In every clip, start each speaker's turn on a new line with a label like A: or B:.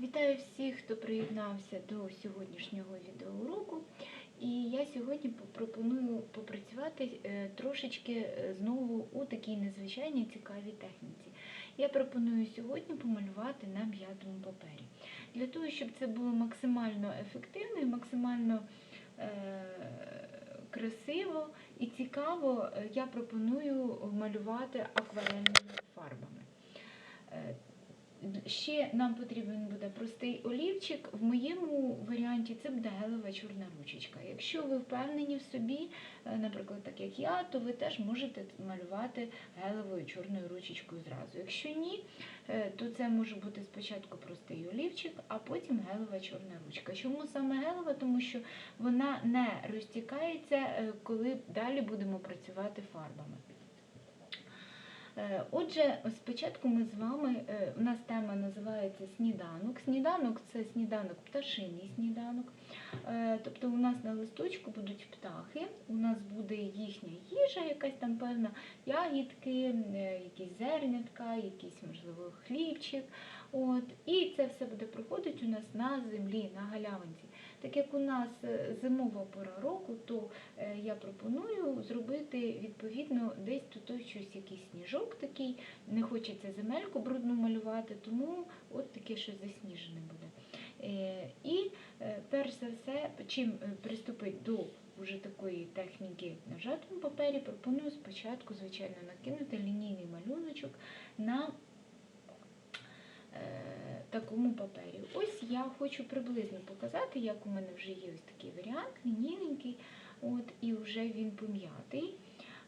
A: Вітаю всіх, хто приєднався до сьогоднішнього відеоуроку. І я сьогодні пропоную попрацювати е, трошечки е, знову у такій незвичайній цікавій техніці. Я пропоную сьогодні помалювати на м'ятому папері. Для того, щоб це було максимально ефективно і максимально е, красиво і цікаво, е, я пропоную малювати акварельними фарбами. Ще нам потрібен буде простий олівчик. В моєму варіанті це буде гелева чорна ручечка. Якщо ви впевнені в собі, е, наприклад, так як я, то ви теж можете малювати гелевою чорною ручечкою зразу. Якщо ні, е, то це може бути спочатку простий олівчик, а потім гелева чорна ручка. Чому саме гелева? Тому що вона не розтікається, е, коли далі будемо працювати фарбами. Е, Отже, спочатку ми з вами, е, у нас тема називається сніданок. Сніданок це сніданок, пташиний сніданок. Е, Тобто у нас на листочку будуть птахи, у нас буде їхня їжа, якась там певна ягідки, якісь зернятка, якийсь, можливо, хлібчик. От. І це все буде проходити у нас на землі, на галявинці. Так як у нас е, зимова пора року, то е, я пропоную зробити відповідно десь тут щось якийсь сніжок такий. Не хочеться земельку брудну малювати, тому от таке щось засніжене буде. Е, І перш за все, чим приступити до вже такої техніки на жатому папері, пропоную спочатку, звичайно, накинути лінійний малюночок на такому папері. Ось я хочу приблизно показати, як у мене вже є ось такий варіант, лінійненький, от, і вже він пом'ятий.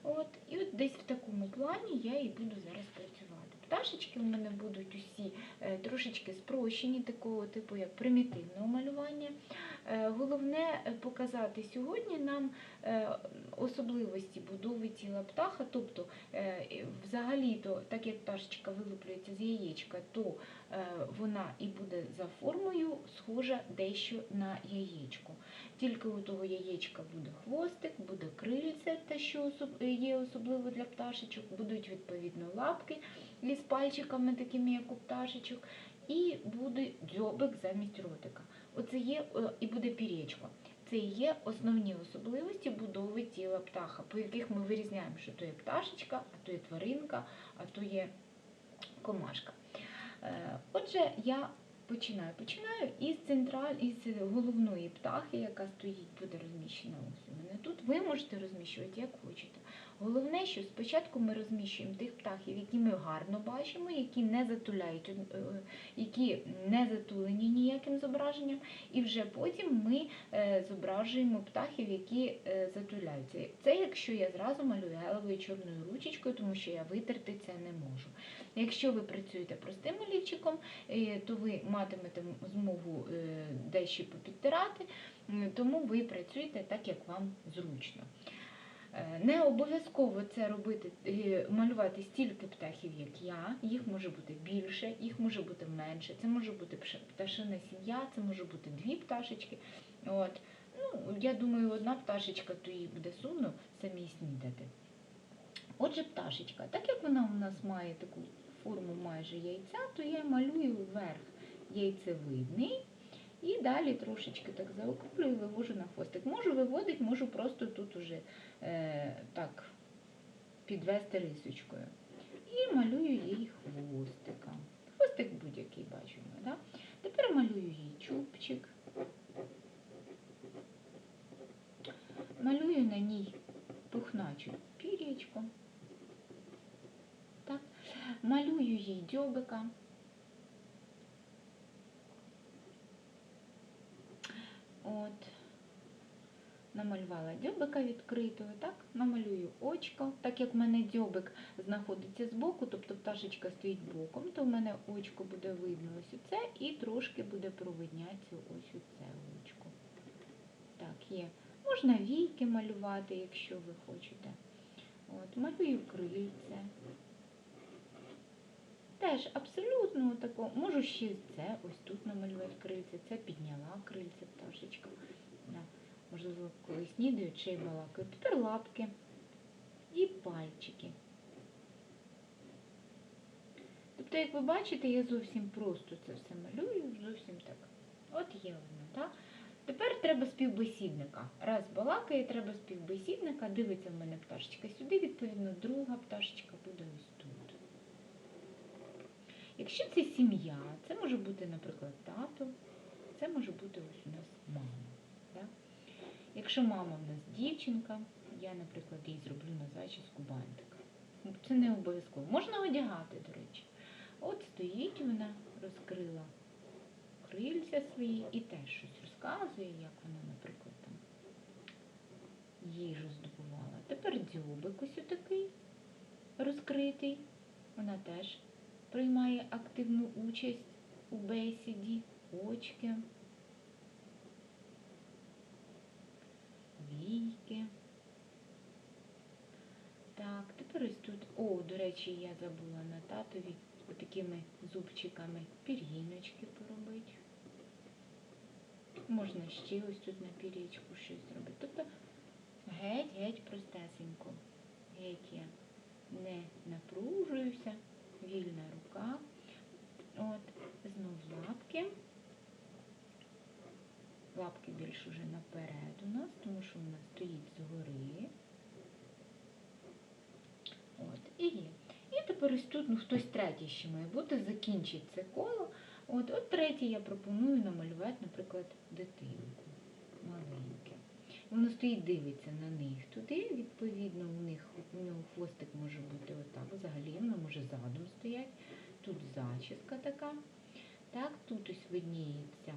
A: От, і от десь в такому плані я і буду зараз працювати. Пташечки у мене будуть усі е, трошечки спрощені, такого типу, як примітивного малювання. Е, головне е, показати сьогодні нам е, особливості будови тіла птаха, тобто взагалі-то, так як пташечка вилуплюється з яєчка, то вона і буде за формою схожа дещо на яєчко. Тільки у того яєчка буде хвостик, буде крильце, те, що є особливо для пташечок, будуть відповідно лапки із пальчиками, такими як у пташечок, і буде дзьобик замість ротика. Оце є е, і буде пірєчко. Це є основні особливості будови тіла птаха, по яких ми вирізняємо, що то є пташечка, а то є тваринка, а то є комашка. Е, Отже, я починаю. Починаю із централь, із головної птахи, яка стоїть, буде розміщена ось у мене тут. Ви можете розміщувати як хочете. Головне, що спочатку ми розміщуємо тих птахів, які ми гарно бачимо, які не затуляють, е, які не затулені ніяким зображенням, і вже потім ми е, зображуємо птахів, які е, затуляються. Це якщо я зразу малюю гелевою чорною ручечкою, тому що я витерти це не можу. Якщо ви працюєте простим олівчиком, е, то ви матимете змогу е, дещо попідтирати, тому ви працюєте так, як вам зручно. Е, Не обов'язково це робити, е, малювати стільки птахів, як я. Їх може бути більше, їх може бути менше. Це може бути пташина сім'я, це може бути дві пташечки. От. Ну, я думаю, одна пташечка, то їй буде сумно самій снідати. Отже, пташечка, так як вона у нас має таку форму майже яйця, то я малюю вверх яйцевидний. І далі трошечки так заокруглюю, вивожу на хвостик. Можу виводити, можу просто тут уже е, так підвести рисочкою. І малюю їй хвостика. Хвостик будь-який бачимо. Да? Тепер малюю їй чубчик. Малюю на ній пухначу пір'ячко. Малюю їй дзьобика. От. Намалювала дзьобика відкритого, так? Намалюю очко. Так як в мене дзьобик знаходиться збоку, тобто пташечка стоїть боком, то в мене очко буде видно ось оце і трошки буде провиднятися ось оце очко. Так, є. Можна війки малювати, якщо ви хочете. От, малюю крильце. Теж абсолютно тако, можу ще це, ось тут намалювати крильце, це підняла крильце пташечка. Да. Можливо, колись нідаю, нідаючи балакаю. Тепер лапки і пальчики. Тобто, як ви бачите, я зовсім просто це все малюю, зовсім так. От є воно, так? Тепер треба співбесідника. Раз балакає, треба співбесідника, дивиться в мене пташечка сюди, відповідно, друга пташечка буде ось. Якщо це сім'я, це може бути, наприклад, тато, це може бути ось у нас мама. Да? Якщо мама в нас дівчинка, я, наприклад, їй зроблю на зачіску бантика. Ну, Це не обов'язково. Можна одягати, до речі. От стоїть вона, розкрила крильця свої і теж щось розказує, як вона, наприклад, там їжу здобувала. Тепер дзьобик ось отакий розкритий. Вона теж приймає активну участь у бесіді, очки, війки. Так, тепер ось тут. О, до речі, я забула на татові такими зубчиками пір'їночки поробити. Можна ще ось тут на пірічку щось зробити. Тобто геть-геть простесенько. Геть я не напружуюся, вільна рука. От, знов лапки. Лапки більш уже наперед у нас, тому що вона стоїть згори. От, і є. І тепер ось тут, ну хтось третій ще має бути, закінчить це коло. От, от третє я пропоную намалювати, наприклад, дитинку. Воно стоїть, дивиться на них туди, відповідно, у них у нього хвостик може бути отак. Взагалі воно може задом стоять. Тут зачіска така. Так, тут ось видніється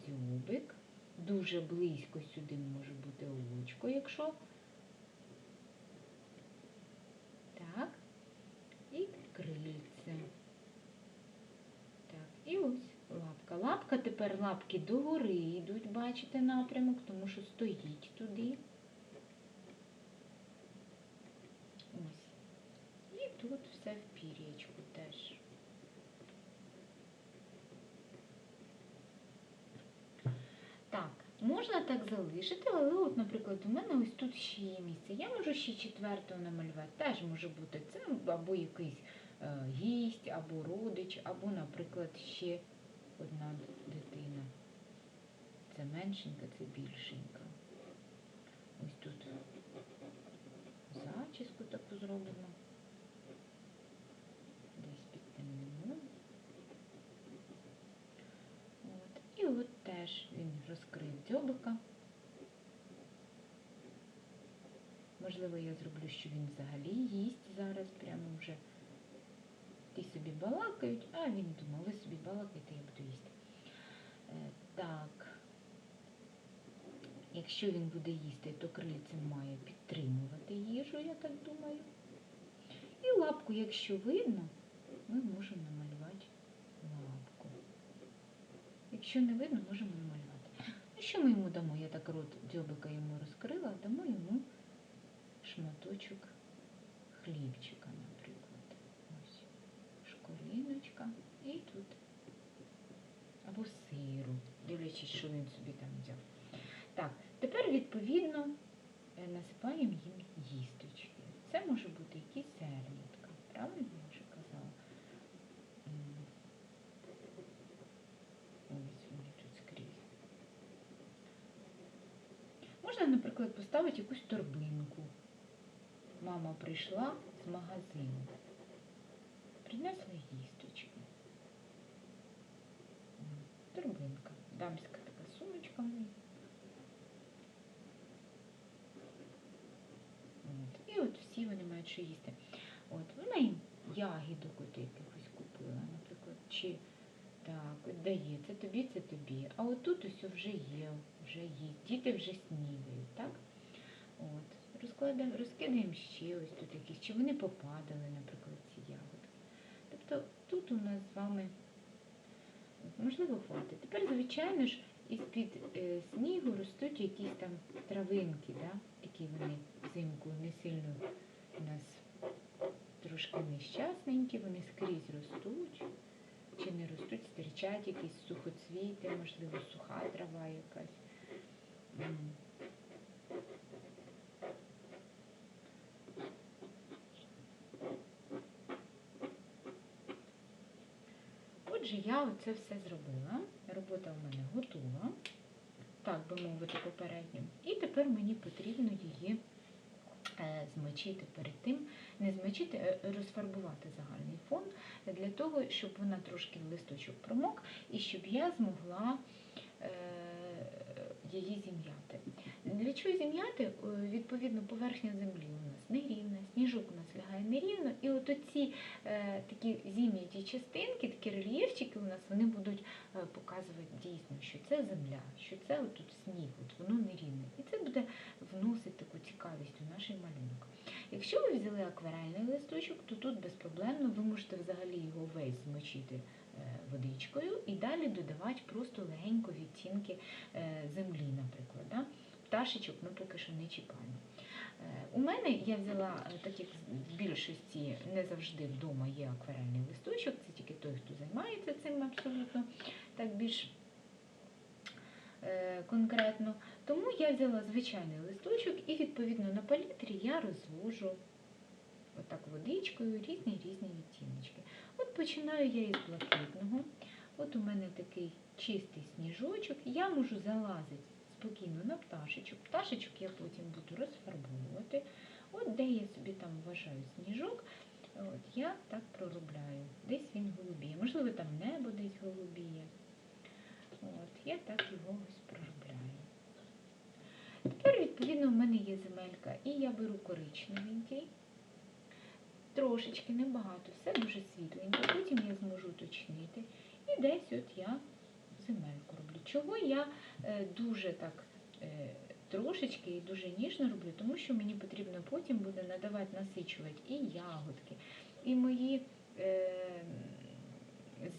A: дзюбик. Дуже близько сюди може бути очко, якщо. Так. І крильце. Так, і ось лапка. Тепер лапки догори йдуть, бачите напрямок, тому що стоїть туди. Ось. І тут все в пір'ячку теж. Так, можна так залишити, але от, наприклад, у мене ось тут ще є місце. Я можу ще четвертого намалювати. Теж може бути це або якийсь е, гість, або родич, або, наприклад, ще одна дитина. Це меншенька, це більшенька. Ось тут зачіску таку зробимо. Десь підтемнемо. От. І от теж він розкрив дзьобика. Можливо, я зроблю, що він взагалі їсть зараз прямо вже. Ті собі балакають, а він думав, ви собі балакаєте, я буду їсти. Е, так. Якщо він буде їсти, то крильцем має підтримувати їжу, я так думаю. І лапку, якщо видно, ми можемо намалювати лапку. Якщо не видно, можемо намалювати. Ну, що ми йому дамо? Я так рот дзьобика йому розкрила, дамо йому шматочок хлібчика, наприклад. Ось шкоріночка і тут. Або сиру, дивлячись, що він собі там взяв. Так, тепер, відповідно, е, насипаємо їм їсточки. Це може бути якісь зернятка, правильно я вже казала? Ось вони тут скрізь. Можна, наприклад, поставити якусь торбинку. Мама прийшла з магазину. Принесла Дамська така сумочка в. От. І от всі вони мають що їсти. От, вона їм ягідок от якихось купила, наприклад, чи так, дає, це тобі, це тобі. А от тут ось вже є, вже їсть. Діти вже снідають, так? От. Розкладаємо, розкидаємо ще ось тут якісь, чи вони попадали, наприклад, ці ягодки. Тобто тут у нас з вами можливо хватить. Тепер, звичайно ж, із-під е, снігу ростуть якісь там травинки, да? які вони взимку не сильно у нас трошки нещасненькі, вони скрізь ростуть. Чи не ростуть, стирчать якісь сухоцвіти, можливо, суха трава якась. Отже, я оце все зробила. Робота в мене готова. так би мовити, попередньо. І тепер мені потрібно її е, змочити перед тим, не змочити, розфарбувати загальний фон для того, щоб вона трошки листочок промок і щоб я змогла е, її зім'яти. Для чого зім'яти? Е, Відповідно, поверхня землі у нас нерівна, сніжок у нас лягає нерівно, і от оці е, такі зім'яті частинки, такі рельєфчики у нас, вони будуть е, показувати дійсно, що це земля, що це от тут сніг, от воно нерівне. І це буде вносити таку цікавість у наш малюнок. Якщо ви взяли акварельний листочок, то тут безпроблемно ви можете взагалі його весь змочити е, водичкою і далі додавати просто легенько відтінки е, землі, наприклад. Да? Пташечок ми поки що не чіпаємо. У мене я взяла, е, так як в більшості не завжди вдома є акварельний листочок, це тільки той, хто займається цим абсолютно так більш е, конкретно. Тому я взяла звичайний листочок і відповідно на палітрі я розвожу отак водичкою різні різні відтіночки. От починаю я із блакитного. От у мене такий чистий сніжочок. Я можу залазити спокійно на пташечок. Пташечок я потім буду розфарбовувати. От де я собі там вважаю сніжок, от я так проробляю. Десь він голубіє. Можливо, там небо десь голубіє. От, я так його ось проробляю. Тепер, відповідно, в мене є земелька, і я беру коричневенький, трошечки, небагато, все дуже світленько. Потім я зможу уточнити. І десь от я земельку. Чого я е, дуже так е, трошечки і дуже ніжно роблю, тому що мені потрібно потім буде надавати, насичувати і ягодки, і мої е,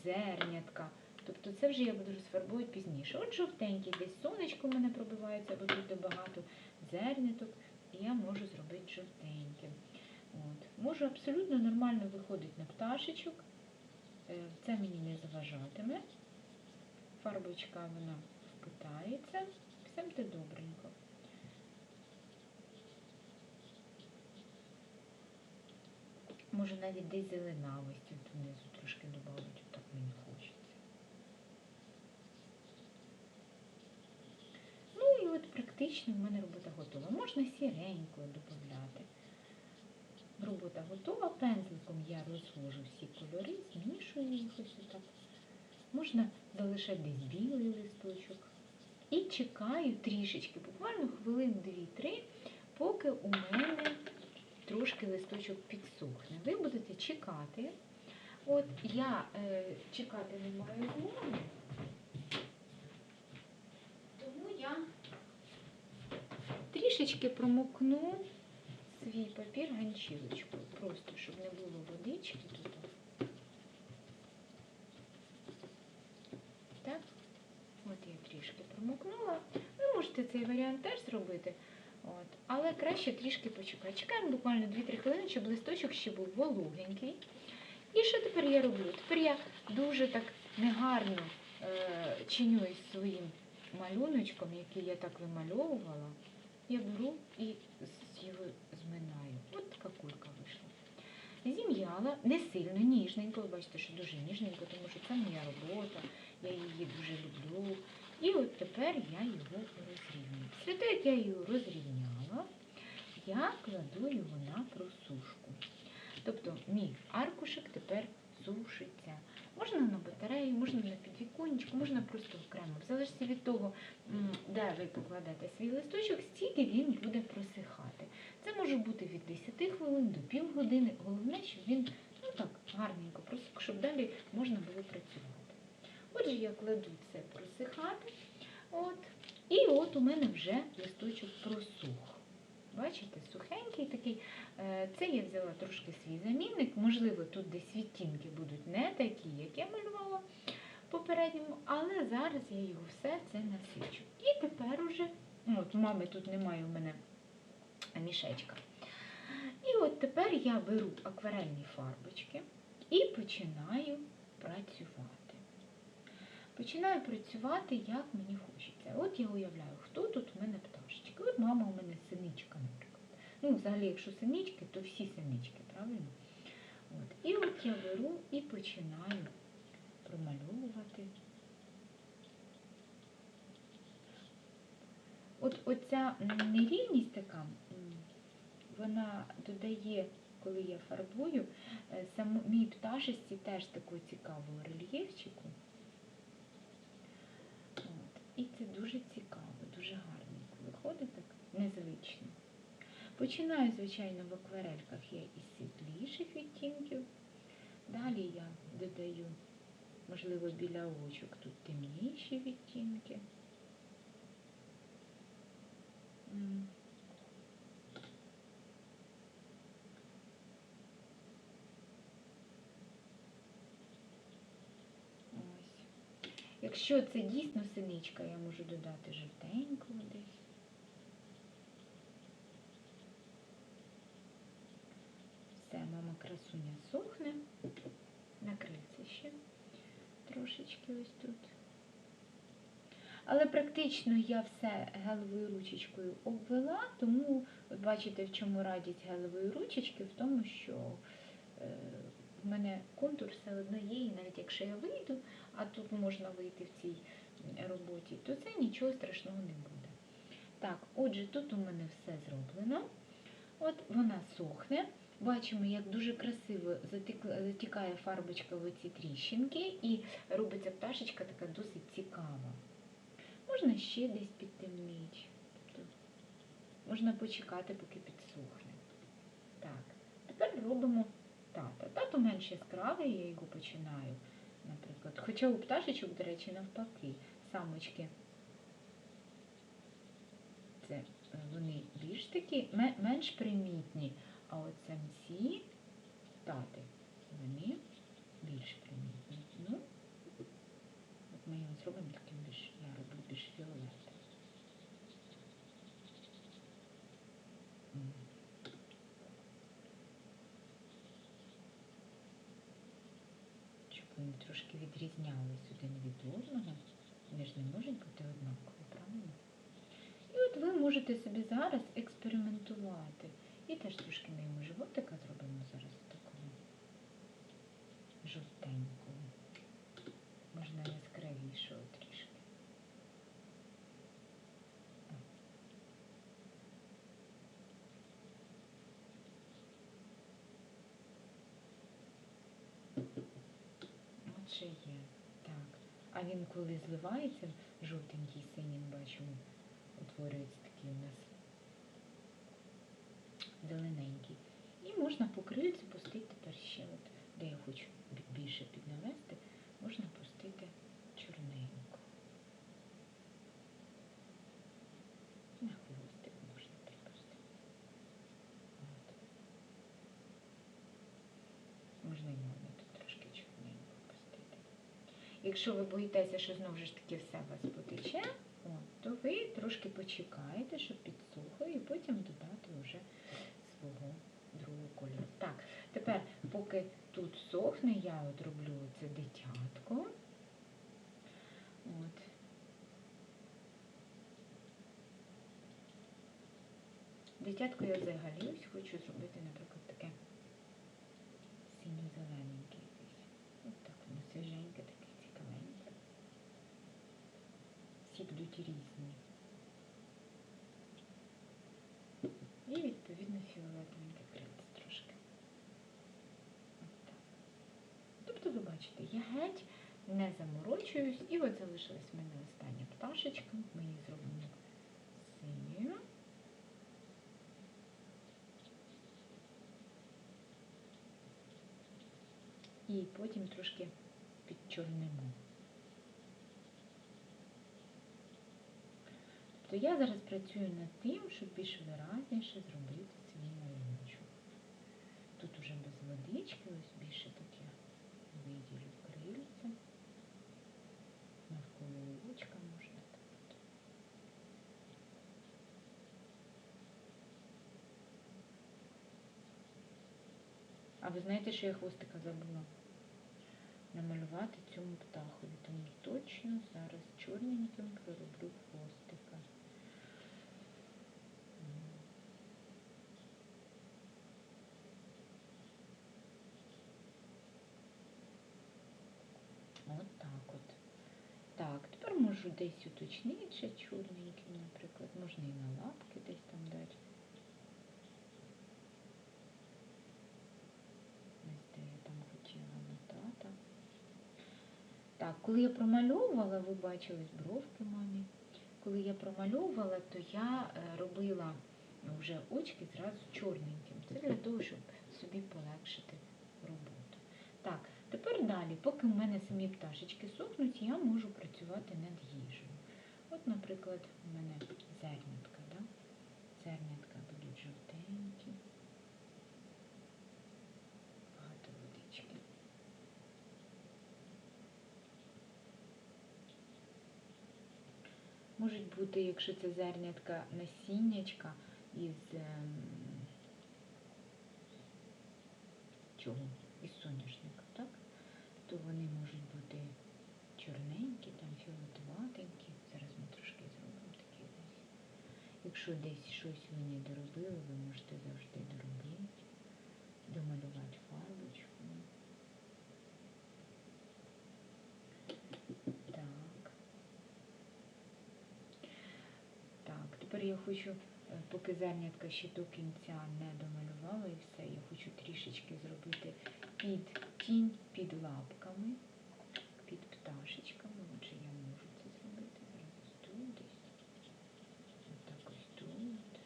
A: зернятка. Тобто це вже я буду розфарбувати пізніше. От жовтенький, десь сонечко в мене пробивається, бо тут багато зерняток, і я можу зробити жовтеньким. От. Можу абсолютно нормально виходити на пташечок. Це мені не заважатиме. Фарбочка вона впитається. Все буде добренько. Може навіть десь зеленавості от внизу трошки додати, так мені хочеться. Ну і от практично в мене робота готова. Можна сіренькою додати. Робота готова. Пензликом я розвожу всі кольори, змішую їх ось отак. Можна залишати білий листочок. І чекаю трішечки, буквально хвилин 2-3, поки у мене трошки листочок підсохне. Ви будете чекати. От я е, чекати не маю змоги, тому я трішечки промокну свій папір ганчірочкою, просто щоб не було водички тут. Так, от я трішки. Ви можете цей варіант теж зробити. От. Але краще трішки почекати. Чекаємо буквально 2-3 хвилини, щоб листочок ще був вологенький. І що тепер я роблю? Тепер я дуже так негарно е, чиню своїм малюночком, який я так вимальовувала. Я беру і його зминаю. От така кулька вийшла. Зім'яла не сильно, ніжненько. Ви бачите, що дуже ніжненько, тому що це моя робота, я її дуже люблю. І от тепер я його розрівнюю. Після як я його розрівняла, я кладу його на просушку. Тобто мій аркушик тепер сушиться. Можна на батареї, можна на підвіконечку, можна просто окремо. В залежності від того, де ви покладете свій листочок, стільки він буде просихати. Це може бути від 10 хвилин до півгодини. Головне, щоб він ну так гарненько просох, щоб далі можна було працювати. Отже, я кладу це просихати. От. І от у мене вже листочок просух. Бачите, сухенький такий. Е, Це я взяла трошки свій замінник. Можливо, тут десь відтінки будуть не такі, як я малювала попередньому, але зараз я його все це насичу. І тепер уже, от мами тут немає у мене мішечка. І от тепер я беру акварельні фарбочки і починаю працювати. Починаю працювати, як мені хочеться. От я уявляю, хто тут у мене пташечки. От мама у мене синичка, наприклад. Ну, взагалі, якщо синички, то всі синички, правильно? От. І от я беру і починаю промальовувати От оця нерівність така, вона додає, коли я фарбую, е, самій пташечці теж такого цікавого рельєфчику. І це дуже цікаво, дуже гарненько виходить так незвично. Починаю, звичайно, в акварельках я із світліших відтінків. Далі я додаю, можливо, біля очок тут темніші відтінки. Якщо це дійсно синичка, я можу додати жовтенького десь. Все, мама красуня сохне. Накриться ще трошечки ось тут. Але практично я все гелевою ручечкою обвела, тому бачите, в чому радість гелевої ручечки, в тому, що е, в мене контур все одно є, і навіть якщо я вийду, а тут можна вийти в цій роботі, то це нічого страшного не буде. Так, отже, тут у мене все зроблено. От вона сохне. Бачимо, як дуже красиво затікає фарбочка в оці тріщинки, і робиться пташечка така досить цікава. Можна ще десь підтемнити. Тобто можна почекати, поки підсохне. Так, тепер робимо тата. Тато менш яскравий, я його починаю, наприклад. Хоча у пташечок, до речі, навпаки, самочки. Це е, вони більш такі, менш примітні, а от самці, тати, вони більш примітні. Ну, от ми його зробимо таким більш, я роблю більш фіолетовим. М. Щоб трошки відрізнялись один від одного. Вони ж не можуть бути однакові, правильно? І от ви можете собі зараз експериментувати. І теж трошки моєму животика зробимо зараз такого жовтенького. Можна яскравішого трішки. От ще є. Так. А він коли зливається, жовтенький синім бачимо, утворюється такий у нас зелененький. І можна по крильцю пустити тепер ще, от, де я хочу більше піднавести, можна пустити чорненьку. На хвостик можна припустити. Можна і можна тут трошки чорненько пустити. Якщо ви боїтеся, що знову ж таки все у вас потече, от, то ви трошки почекаєте, щоб підсохло, і потім додати вже свого другого кольору. Так, тепер, поки тут сохне, я от роблю це дитятко. От. Дитятко я взагалі хочу зробити, наприклад, таке синьо-зелененьке якесь. Ось так воно свіженьке, таке цікавеньке. Всі різні. І відповідно фіолетовеньке крильце трошки. Тобто, ви бачите, я геть не заморочуюсь, і от залишилась в мене остання пташечка. Ми її зробимо синьою. І потім трошки підчорнимо. Тобто я зараз працюю над тим, щоб більш виразніше зробити свій малюночок. Тут уже без водички, ось більше таке виділю крильця. Навколо очка можна так. А ви знаєте, що я хвостика забула? Намалювати цьому птахові, тому точно зараз чорненьким пророблю хвостика. Так тепер можу десь уточнити чорненьким, наприклад. Можна і на лапки десь там дати. Ось де я там хотіла мотати. Так, коли я промальовувала, ви бачили бровки мамі. Коли я промальовувала, то я е, робила вже очки зразу чорненьким. Це для того, щоб собі полегшити тепер далі, поки в мене самі пташечки сохнуть, я можу працювати над їжею. От, наприклад, у мене зернятка, да? Зернятка будуть жовтенькі. Багато водички. Можуть бути, якщо це зернятка насіннячка із ем, чого? Із соняшника, так? То вони можуть бути чорненькі, там фіолетоватенькі. Зараз ми трошки зробимо такі десь. Якщо десь щось ви не доробили, ви можете завжди доробити, домалювати фарбочкою. Так. Так, тепер я хочу, е, поки зернятка ще до кінця не домалювала і все, я хочу трішечки зробити під тінь під лапками, під пташечками. Отже, я можу це зробити. Зараз тут десь. Отак ось тут.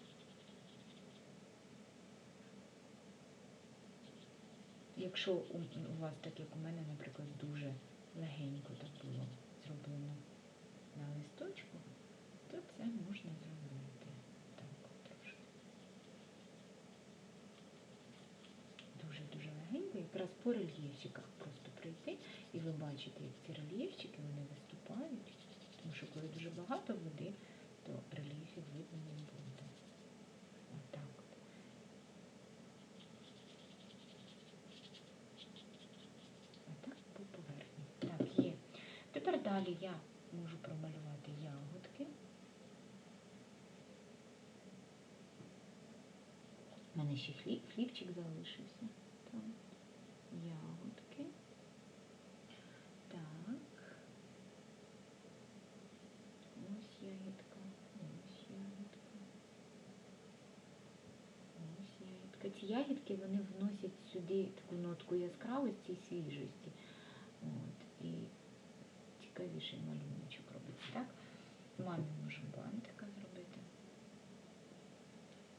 A: Якщо у вас, так як у мене, наприклад, дуже легенько так було зроблено на листочку, то це можна зробити. Так, от трошки. Дуже-дуже легенько, якраз по рельєфчиках просто пройти. І ви бачите, як ці рельєфчики вони виступають. Тому що коли дуже багато води, то рельєфів видно не буде. Отак от. Отак по поверхні. Так, є. Тепер далі я можу промалювати ягодки. У мене ще хліб, хлібчик залишився. Так. Ягодки. Так. Ось ягідка, ось ягідка. Ось ягідка. Ці ягідки вони вносять сюди таку нотку яскравості і свіжості. От. І цікавіший малюночок робиться, так? Мамі можу бантика зробити.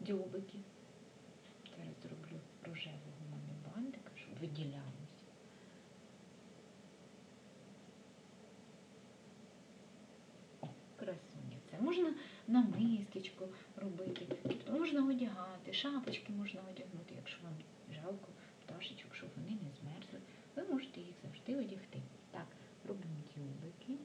A: Дьобики. Зараз зроблю рожевого мамі бантика, щоб виділялося. О, красуня. Це можна на мистечко робити, можна одягати, шапочки можна одягнути, якщо вам жалко пташечок, щоб вони не змерзли. Ви можете їх завжди одягти. Так, робимо дюбики.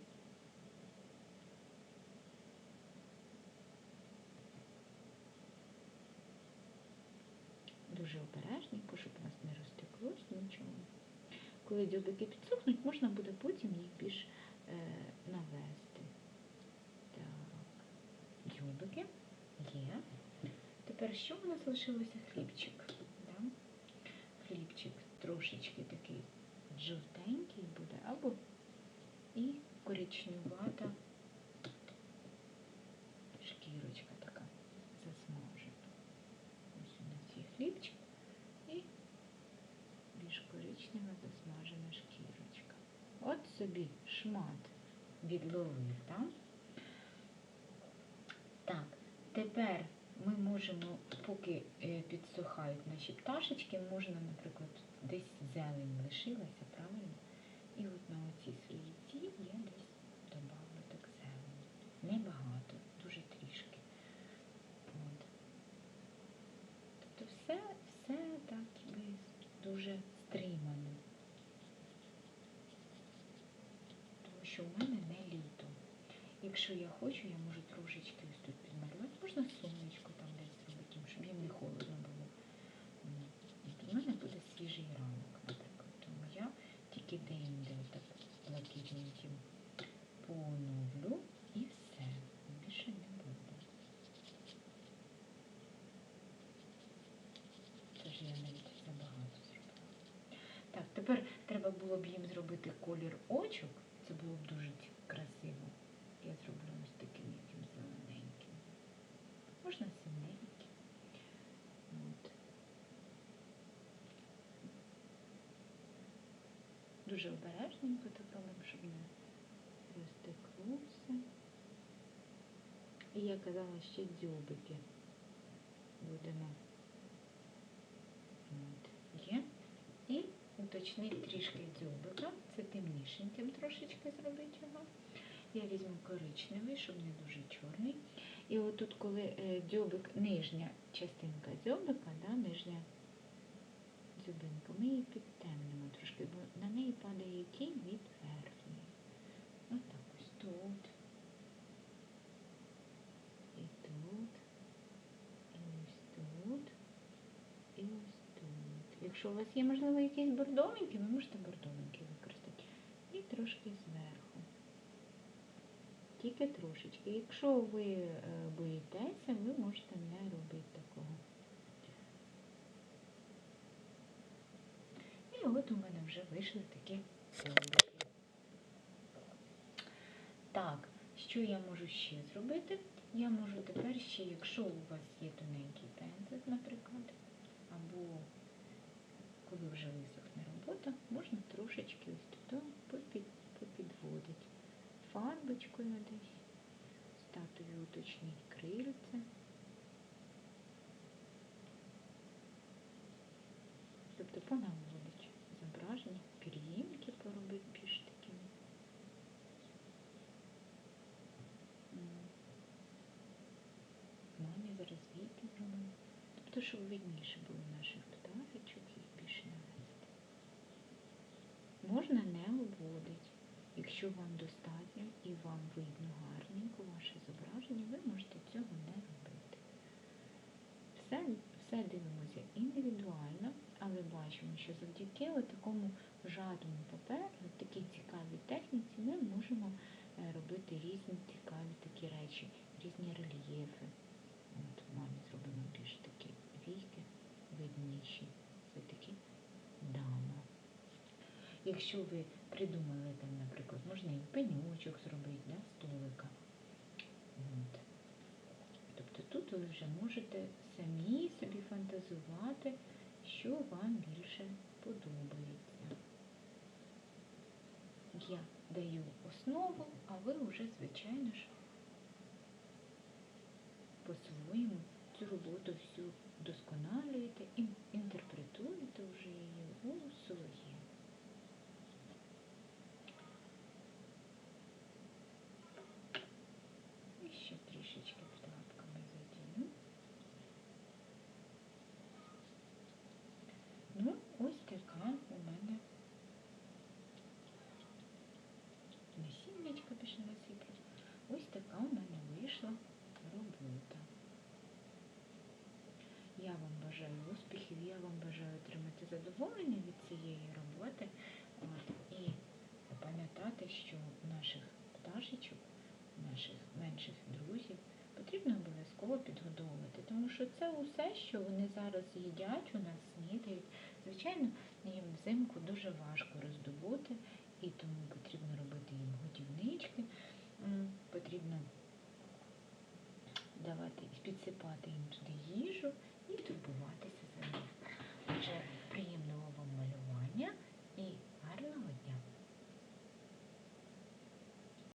A: Дуже обережненько, щоб у нас не розтеклось нічого. Коли дюбики підсохнуть, можна буде потім їх більш е, навести. Так, дюбики. Тепер що у нас лишилося? Хлібчик. Да? Хлібчик трошечки такий жовтенький буде, або і коричневата шкірочка така засмажена. Ось у нас є хлібчик і більш коричнева засмажена шкірочка. От собі шмат відловив, так? Так, тепер ми можемо, поки е, наші пташечки, можна, наприклад, десь зелень лишилася, правильно? І от на оці свої ці я десь добавлю так зелень. Небагато, дуже трішки. От. Тобто все, все так якби дуже стримано. Тому що в мене не літо. Якщо я хочу, я можу трошечки ось тут підмалювати. Можна сонечко там десь зробити, тому щоб їм не холодно було. М. От У мене буде свіжий ранок, наприклад. Тому я тільки де-інде так блакитненьким поновлю і все. Більше не буде. Тож я навіть забагато зробила. Так, тепер треба було б їм зробити колір очок. Це було б дуже ці- Дуже обережненько робимо, щоб не розтекло все. І я казала, ще дзьобики будемо. От, є. І уточнити трішки дзьобика. Це темнішеньким трошечки зробити його. Я візьму коричневий, щоб не дуже чорний. І отут, коли е, дзьобик, нижня частинка дзьобика, да, нижня дзюбинка, ми її підтемнимо трошки, бо на неї падає тінь від верхньої. Отак ось тут. І тут. І ось тут. І ось тут. Якщо у вас є, можливо, якісь бордовенькі, ви можете бордовенькі використати. І трошки зверху. Тільки трошечки. Якщо ви боїтеся, ви можете не робити такого. І от у мене вже вийшли такі дзьобики. Так, що я можу ще зробити? Я можу тепер ще, якщо у вас є тоненький пензлик, наприклад, або коли вже висохне робота, можна трошечки ось попід, попідводити фарбочкою десь, статую уточніть крильце. Тобто понаводить зображення, пір'їнки поробити більш такими. М. Мамі зараз віки зробимо. Тобто, щоб видніше було наших пташечок, їх більше навести. Можна не обводити. Якщо вам достатньо і вам видно гарненько ваше зображення, ви можете цього не робити. Все, все дивимося індивідуально, але бачимо, що завдяки такому жадному паперу, такій цікавій техніці, ми можемо е, робити різні цікаві такі речі, різні рельєфи. От мамі зробимо більш такі війки видніші. Це такі дама. Якщо ви придумали там, наприклад, можна і пеньочок зробити, да, столика. От. Тобто тут ви вже можете самі собі фантазувати, що вам більше подобається. Я даю основу, а ви вже, звичайно ж, по-своєму цю роботу всю досконалюєте і інтерпретуєте вже її у своє. І ще трішечки вкладками задію. Ну, ось така у мене насіннячка пішла насипати. Ось така у мене вийшла робота. Я вам бажаю успіхів, я вам бажаю отримати задоволення від цієї роботи. От, і пам'ятати, що наших пташечок, наших менших друзів потрібно обов'язково підгодовувати, тому що це усе, що вони зараз їдять, у нас снідають. Звичайно, їм взимку дуже важко роздобути, і тому потрібно робити їм годівнички, потрібно давати підсипати їм туди їжу.